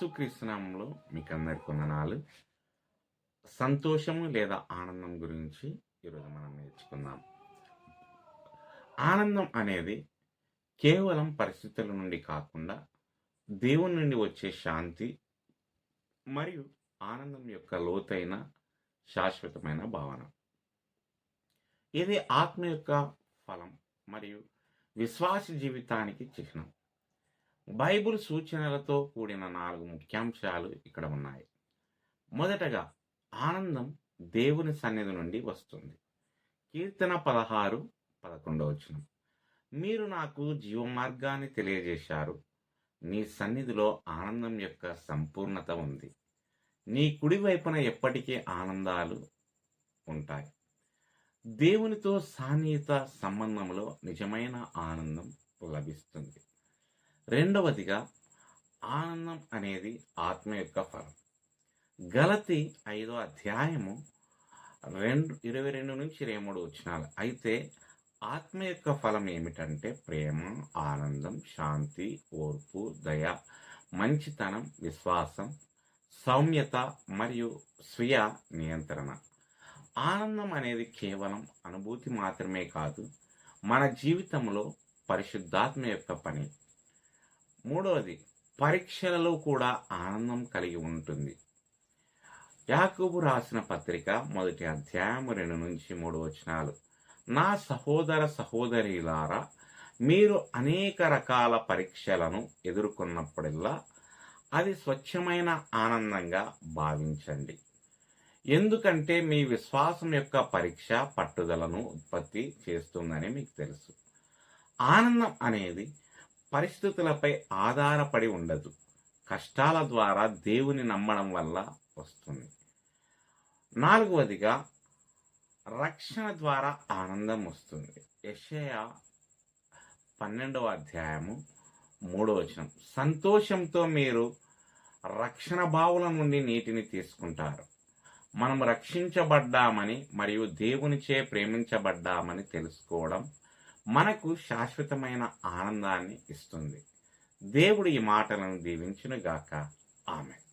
యేసుక్రీస్తునామంలో మీకు అందరికి వందనాలు. సంతోషము లేదా ఆనందం గురించి ఈరోజు మనం నేర్చుకుందాం. ఆనందం అనేది కేవలం పరిస్థితుల నుండి కాకుండా దేవుని నుండి వచ్చే శాంతి మరియు ఆనందం యొక్క లోతైన శాశ్వతమైన భావన. ఇది ఆత్మ యొక్క ఫలం మరియు విశ్వాస జీవితానికి చిహ్నం. బైబిల్ సూచనలతో కూడిన నాలుగు ముఖ్యాంశాలు ఇక్కడ ఉన్నాయి. మొదటగా ఆనందం దేవుని సన్నిధి నుండి వస్తుంది. కీర్తన పదహారు పదకొండవ వచనం. మీరు నాకు జీవమార్గాన్ని తెలియజేశారు. నీ సన్నిధిలో ఆనందం యొక్క సంపూర్ణత ఉంది. నీ కుడి వైపున ఎప్పటికీ ఆనందాలు ఉంటాయి. దేవునితో సాన్నిహిత సంబంధంలో నిజమైన ఆనందం లభిస్తుంది. రెండవదిగా ఆనందం అనేది ఆత్మ యొక్క ఫలం. గలతి ఐదో అధ్యాయము రెండు ఇరవై రెండు నుంచి ఇరవై మూడు వచ్చినాలు అయితే ఆత్మ యొక్క ఫలం ఏమిటంటే ప్రేమ ఆనందం శాంతి ఓర్పు దయ మంచితనం విశ్వాసం సౌమ్యత మరియు స్వీయ నియంత్రణ. ఆనందం అనేది కేవలం అనుభూతి మాత్రమే కాదు మన జీవితంలో పరిశుద్ధాత్మ యొక్క పని. మూడవది పరీక్షలలో కూడా ఆనందం కలిగి ఉంటుంది. యాకూబు రాసిన పత్రిక మొదటి అధ్యాయం రెండు నుంచి మూడు వచనాలు. నా సహోదర సహోదరిలారా మీరు అనేక రకాల పరీక్షలను ఎదుర్కొన్నప్పుడల్లా అది స్వచ్ఛమైన ఆనందంగా భావించండి. ఎందుకంటే మీ విశ్వాసం యొక్క పరీక్ష పట్టుదలను ఉత్పత్తి చేస్తుందని మీకు తెలుసు. ఆనందం అనేది పరిస్థితులపై ఆధారపడి ఉండదు. కష్టాల ద్వారా దేవుని నమ్మడం వల్ల వస్తుంది. నాలుగవదిగా రక్షణ ద్వారా ఆనందం వస్తుంది. యషయ పన్నెండవ అధ్యాయము మూడవ వచనం. సంతోషంతో మీరు రక్షణ బావుల నుండి నీటిని తీసుకుంటారు. మనం రక్షించబడ్డామని మరియు దేవునిచే ప్రేమించబడ్డామని తెలుసుకోవడం మనకు శాశ్వతమైన ఆనందాన్ని ఇస్తుంది. దేవుడు ఈ మాటలను దీవించునుగాక. ఆమె